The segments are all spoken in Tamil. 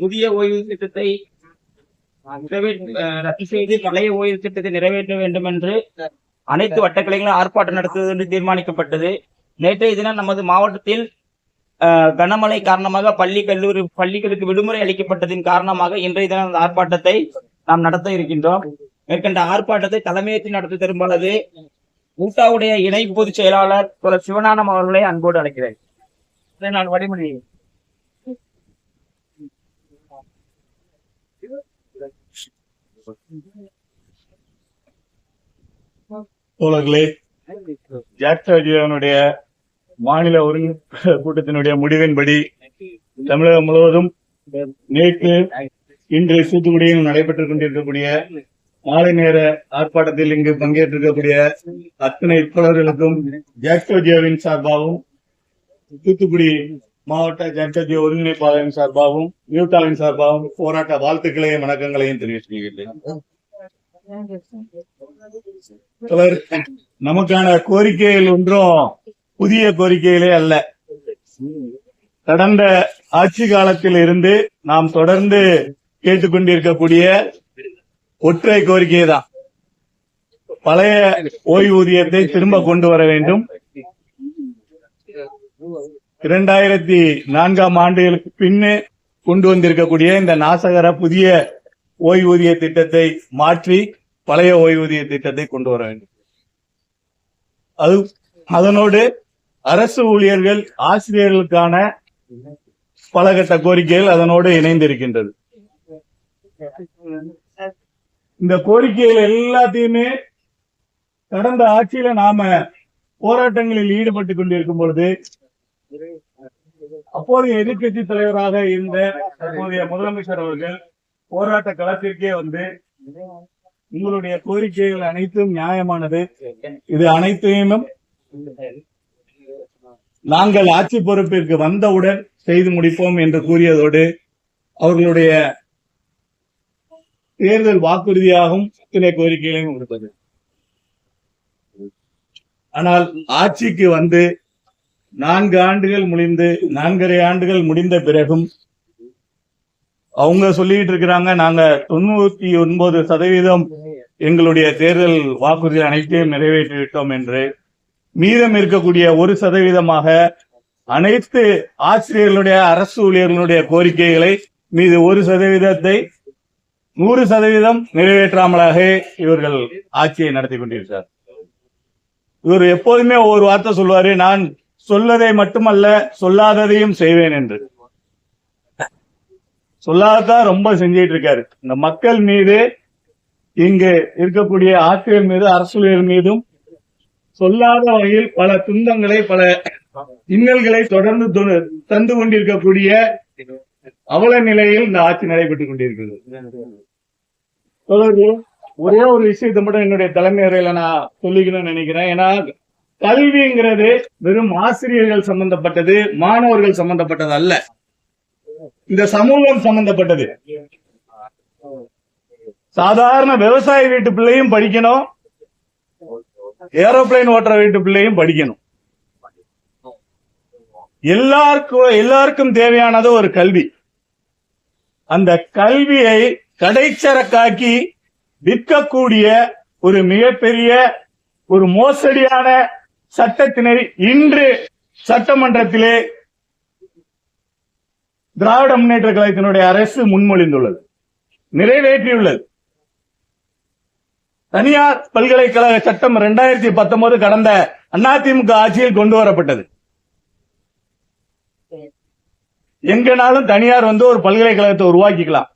புதிய ஓய்வு திட்டத்தை ரத்து செய்து பழைய ஓய்வு திட்டத்தை நிறைவேற்ற வேண்டும் என்று அனைத்து வட்டக்கலைகளும் ஆர்ப்பாட்டம் நடத்துவது என்று தீர்மானிக்கப்பட்டது. நேற்றைய தினம் நமது மாவட்டத்தில் கனமழை காரணமாக பள்ளி கல்லூரி பள்ளிகளுக்கு விடுமுறை அளிக்கப்பட்டதின் காரணமாக இன்றைய தினம் அந்த ஆர்ப்பாட்டத்தை நாம் நடத்த இருக்கின்றோம். மேற்கண்ட ஆர்ப்பாட்டத்தை தலைமையேற்று நடத்த திரும்பானது ஊட்டாவுடைய இணை பொதுச் செயலாளர் தோழர் அவர்களை அன்போடு அழைக்கிறேன். நான் வழிமொழி தோழர்களே மாநில ஒருங்கிணைப்பு கூட்டத்தினுடைய முடிவின்படி தமிழகம் முழுவதும் நேற்று இன்று தூத்துக்குடியில் நடைபெற்றுக் கொண்டிருக்கக்கூடிய மாலை நேர ஆர்ப்பாட்டத்தில் இங்கு பங்கேற்றிருக்கக்கூடிய அத்தனை தோழர்களுக்கும் ஜாக்சோஜியாவின் சார்பாகவும் தூத்துக்குடி மாவட்ட ஜனசக்தி ஒருங்கிணைப்பாளரின் சார்பாகவும் நியூட்டாவின் சார்பாகவும் போராட்ட வாழ்த்துக்களையும் வணக்கங்களையும் தெரிவித்துக் நமக்கான கோரிக்கைகள் ஒன்றும் புதிய கோரிக்கைகளே அல்ல. கடந்த ஆட்சி காலத்தில் இருந்து நாம் தொடர்ந்து கேட்டுக்கொண்டிருக்கக்கூடிய ஒற்றை கோரிக்கை தான். பழைய ஓய்வூதியத்தை திரும்ப கொண்டு வர வேண்டும். இரண்டாயிரத்தி நான்காம் ஆண்டுகளுக்கு பின்னு கொண்டு வந்திருக்கக்கூடிய இந்த நாசகர புதிய ஓய்வூதிய திட்டத்தை மாற்றி பழைய ஓய்வூதிய திட்டத்தை கொண்டு வர வேண்டும். அது அதனோடு அரசு ஊழியர்கள் ஆசிரியர்களுக்கான பல கட்ட கோரிக்கைகள் அதனோடு இணைந்திருக்கின்றது. இந்த கோரிக்கைகள் எல்லாத்தையுமே கடந்த ஆட்சியில நாம போராட்டங்களில் ஈடுபட்டு கொண்டிருக்கும் பொழுது அப்போதைய எதிர்க்கட்சி தலைவராக இருந்த தற்போதைய முதலமைச்சர் அவர்கள் போராட்ட களத்திற்கே வந்து உங்களுடைய கோரிக்கைகள் அனைத்தும் நியாயமானது. இது அனைத்தையும் நாங்கள் ஆட்சி பொறுப்பிற்கு வந்தவுடன் செய்து முடிப்போம் என்று கூறியதோடு அவர்களுடைய தேர்தல் வாக்குறுதியாகவும் இத்தனை கோரிக்கைகளையும் கொடுத்தது ஆனால் ஆட்சிக்கு வந்து நான்கு ஆண்டுகள் முடிந்து நான்கரை ஆண்டுகள் முடிந்த பிறகும் அவங்க சொல்லிட்டு இருக்கிறாங்க நாங்க தொண்ணூத்தி ஒன்பது சதவீதம் எங்களுடைய தேர்தல் வாக்குறுதி அனைத்தையும் நிறைவேற்றி விட்டோம் என்று. மீதம் இருக்கக்கூடிய ஒரு சதவீதமாக அனைத்து ஆசிரியர்களுடைய அரசு ஊழியர்களுடைய கோரிக்கைகளை மீது ஒரு சதவீதத்தை நூறு சதவீதம் நிறைவேற்றாமலாக இவர்கள் ஆட்சியை நடத்தி கொண்டிருக்கிறார் இவர் எப்போதுமே ஒவ்வொரு வார்த்தை சொல்வாரு நான் சொல்லதை மட்டுமல்ல சொல்லாததையும் செய்வேன் என்று. சொல்லாததான் ரொம்ப செஞ்சிட்டு இருக்காரு. இந்த மக்கள் மீது இங்கு இருக்கக்கூடிய ஆசிரியர் மீது அரசியல் மீதும் சொல்லாத வகையில் பல துன்பங்களை பல இன்னல்களை தொடர்ந்து தந்து கொண்டிருக்கக்கூடிய அவல நிலையில் இந்த ஆட்சி நடைபெற்றுக் கொண்டிருக்கிறது. தொடர்பு ஒரே ஒரு விஷயத்தை மட்டும் என்னுடைய தலைமை நான் சொல்லிக்கணும்னு நினைக்கிறேன். ஏன்னா கல்விங்கிறது வெறும் ஆசிரியர்கள் சம்பந்தப்பட்டது மாணவர்கள் சம்பந்தப்பட்டது அல்ல. இந்த சமூகம் சம்பந்தப்பட்டது. சாதாரண விவசாய வீட்டு பிள்ளையும் படிக்கணும். ஏரோப்ளைன் ஓட்டுற வீட்டு பிள்ளையும் படிக்கணும். எல்லாருக்கும் எல்லாருக்கும் தேவையானது ஒரு கல்வி. அந்த கல்வியை கடைச்சரக்காக்கி விற்கக்கூடிய ஒரு மிகப்பெரிய ஒரு மோசடியான சட்டத்தினை இன்று சட்டமன்றத்திலே திராவிட முன்னேற்ற கழகத்தினுடைய அரசு முன்மொழிந்துள்ளது நிறைவேற்றியுள்ளது. தனியார் பல்கலைக்கழக சட்டம் இரண்டாயிரத்தி பத்தொன்பது கடந்த அதிமுக ஆட்சியில் கொண்டு வரப்பட்டது. எங்கனாலும் தனியார் வந்து ஒரு பல்கலைக்கழகத்தை உருவாக்கிக்கலாம்.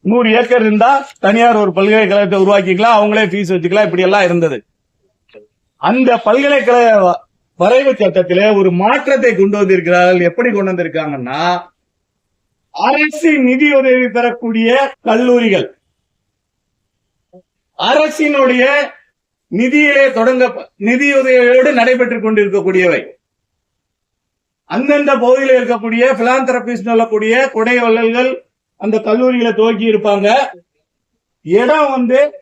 நூறு ஏக்கர் இருந்தா தனியார் ஒரு பல்கலைக்கழகத்தை உருவாக்கிக்கலாம் அவங்களே ஃபீஸ் வச்சுக்கலாம் இப்படி எல்லாம் இருந்தது. அந்த பல்கலைக்கழக வ- வரைவு சட்டத்திலே ஒரு மாற்றத்தை கொண்டு வந்திருக்கிறார்கள். எப்படி கொண்டு வந்திருக்காங்கன்னா அரசு நிதியுதவி பெறக்கூடிய கல்லூரிகள். அரசினுடைய நிதியிலே தொடங்க நிதியுதவியோடு நடைபெற்றுக் கொண்டிருக்கக்கூடியவை. அந்தந்த பகுதியில் இருக்கக்கூடிய பிலாந்தரபிஸ்ட் சொல்லக்கூடிய கொடை வள்ளல்கள் அந்த கல்லூரிகளை துவக்கி இருப்பாங்க இடம் வந்து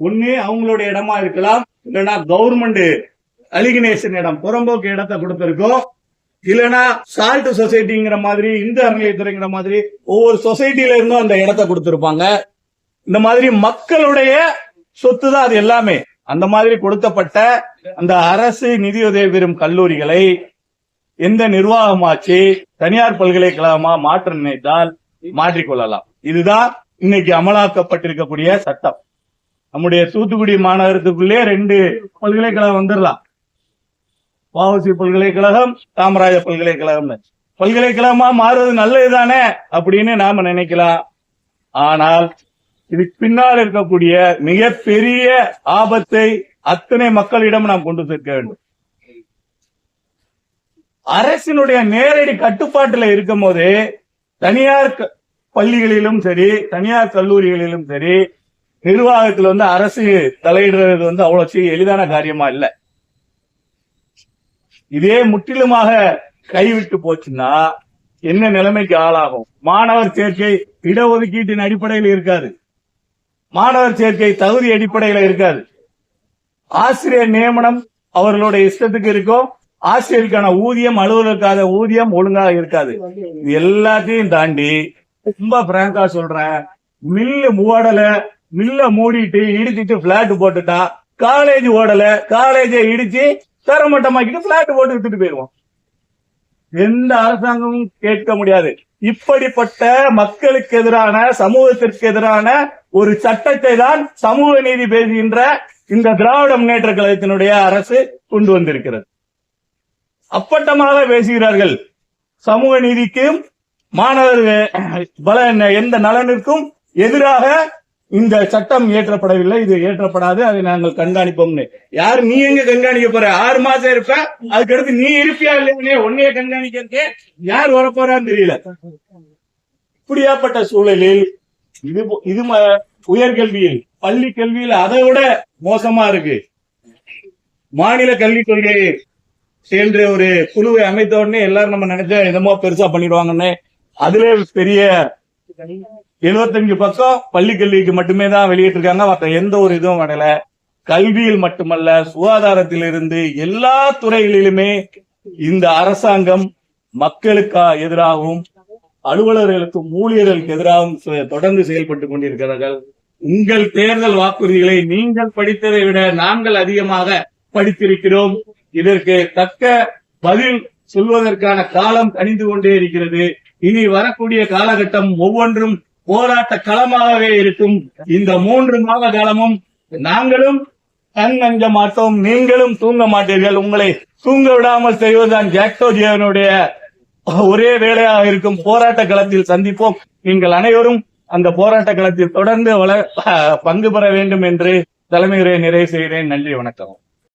ஒண்ணு அவங்களுடைய இடமா இருக்கலாம். இல்லைன்னா கவர்மெண்ட் அலிகனேஷன் இடம் புறம்போக்கு இடத்தை கொடுத்திருக்கோம் இல்லைன்னா சால்ட் சொசைட்டிங்கிற மாதிரி இந்து அறநிலையத்துறைங்கிற மாதிரி ஒவ்வொரு சொசைட்டில இருந்தும் அந்த இடத்த கொடுத்திருப்பாங்க. இந்த மாதிரி மக்களுடைய சொத்து தான் அது எல்லாமே. அந்த மாதிரி கொடுக்கப்பட்ட அந்த அரசு நிதியுதவி பெறும் கல்லூரிகளை எந்த நிர்வாகமாச்சு தனியார் பல்கலைக்கழகமா மாற்ற நினைத்தால் மாற்றிக்கொள்ளலாம். இதுதான் இன்னைக்கு அமலாக்கப்பட்டிருக்கக்கூடிய சட்டம். நம்முடைய தூத்துக்குடி மாநகரத்துக்குள்ளே ரெண்டு பல்கலைக்கழகம் வந்துடலாம் வஉசி பல்கலைக்கழகம் காமராஜ பல்கலைக்கழகம். பல்கலைக்கழகமா மாறுவது நல்லதுதானே அப்படின்னு நாம நினைக்கலாம். ஆனால் இதுக்கு பின்னால் இருக்கக்கூடிய மிகப்பெரிய ஆபத்தை அத்தனை மக்களிடம் நாம் கொண்டு சேர்க்க வேண்டும். அரசினுடைய நேரடி கட்டுப்பாட்டுல இருக்கும் போது தனியார் க- பள்ளிகளிலும் சரி தனியார் கல்லூரிகளிலும் சரி நிர்வாகத்தில் வந்து அரசு தலையிடுறது வந்து அவ்வளவு சி- எளிதான காரியமா இல்ல. இதே முற்றிலுமாக கைவிட்டு போச்சுன்னா என்ன நிலைமைக்கு ஆளாகும்? மாணவர் சேர்க்கை இடஒதுக்கீட்டின் அடிப்படையில் இருக்காது. மாணவர் சேர்க்கை தகுதி அடிப்படையில இருக்காது. ஆசிரியர் நியமனம் அவர்களுடைய இஷ்டத்துக்கு இருக்கும் ஆசிரியருக்கான ஊதியம் அலுவலருக்கான ஊதியம் ஒழுங்காக இருக்காது. இது எல்லாத்தையும் தாண்டி ரொம்ப பிராங்கா சொல்றேன் மில்லு மூடலை மில்ல மூடிட்டு இடிச்சிட்டு பிளாட் போட்டுட்டா. காலேஜ் ஓடல. காலேஜை இடிச்சு தரமட்டமாக்கிட்டு பிளாட் போட்டு விட்டுட்டு போயிருவோம். எந்த அரசாங்கமும் கேட்க முடியாது. இப்படிப்பட்ட மக்களுக்கு எதிரான சமூகத்திற்கு எதிரான ஒரு சட்டத்தை தான் சமூக நீதி பேசுகின்ற இந்த திராவிட முன்னேற்ற கழகத்தினுடைய அரசு கொண்டு வந்திருக்கிறது. அப்பட்டமாக பேசுகிறார்கள். சமூக நீதிக்கும் மாணவர்கள் பல எந்த நலனுக்கும் எதிராக இந்த சட்டம் இயற்றப்படவில்லை இது ஏற்றப்படாது அதை நாங்கள் கண்காணிப்போம்னு. யார் நீ எங்க கண்காணிக்க போற? ஆறு மாசம் இருப்ப அதுக்கடுத்து நீ இருப்பியா இல்லையா உன்னைய கண்காணிக்கிறதுக்கு யார் வரப்போறான்னு தெரியல. இப்படியாப்பட்ட சூழலில் இது இது உயர்கல்வியில் பள்ளி கல்வியில் அதை விட மோசமா இருக்கு. மாநில கல்விக் கொள்கை என்ற ஒரு குழுவை அமைத்த உடனே எல்லாரும் நம்ம நினைச்சா என்னமோ பெருசா பண்ணிடுவாங்கன்னு அதுல பெரிய எழுபத்தஞ்சு பக்கம் பள்ளி கல்விக்கு மட்டுமே தான் வெளியிட்டிருக்காங்க. மற்ற எந்த ஒரு இதுவும் வரல கல்வியில் மட்டுமல்ல சுகாதாரத்திலிருந்து எல்லா துறைகளிலுமே இந்த அரசாங்கம் மக்களுக்கா எதிராகவும் அலுவலர்களுக்கும் ஊழியர்களுக்கு எதிராகவும் செ- தொடர்ந்து செயல்பட்டு கொண்டிருக்கிறார்கள். உங்கள் தேர்தல் வாக்குறுதிகளை நீங்கள் படித்ததை விட நாங்கள் அதிகமாக படித்திருக்கிறோம். இதற்கு தக்க பதில் சொல்வதற்கான காலம் கணிந்து கொண்டே இருக்கிறது. இனி வரக்கூடிய காலகட்டம் ஒவ்வொன்றும் போராட்ட களமாகவே இருக்கும் இந்த மூன்று மாத காலமும் நாங்களும் கண் அஞ்ச மாட்டோம் நீங்களும் தூங்க மாட்டீர்கள். உங்களை தூங்க விடாமல் செய்வதுதான் ஜாக்டோஜியனுடைய ஒரே வேலையாக இருக்கும். போராட்ட களத்தில் சந்திப்போம். நீங்கள் அனைவரும் அந்த போராட்ட களத்தில் தொடர்ந்து வள பங்கு பெற வேண்டும் என்று தலைமையுரை நிறைவு செய்கிறேன். நன்றி வணக்கம்.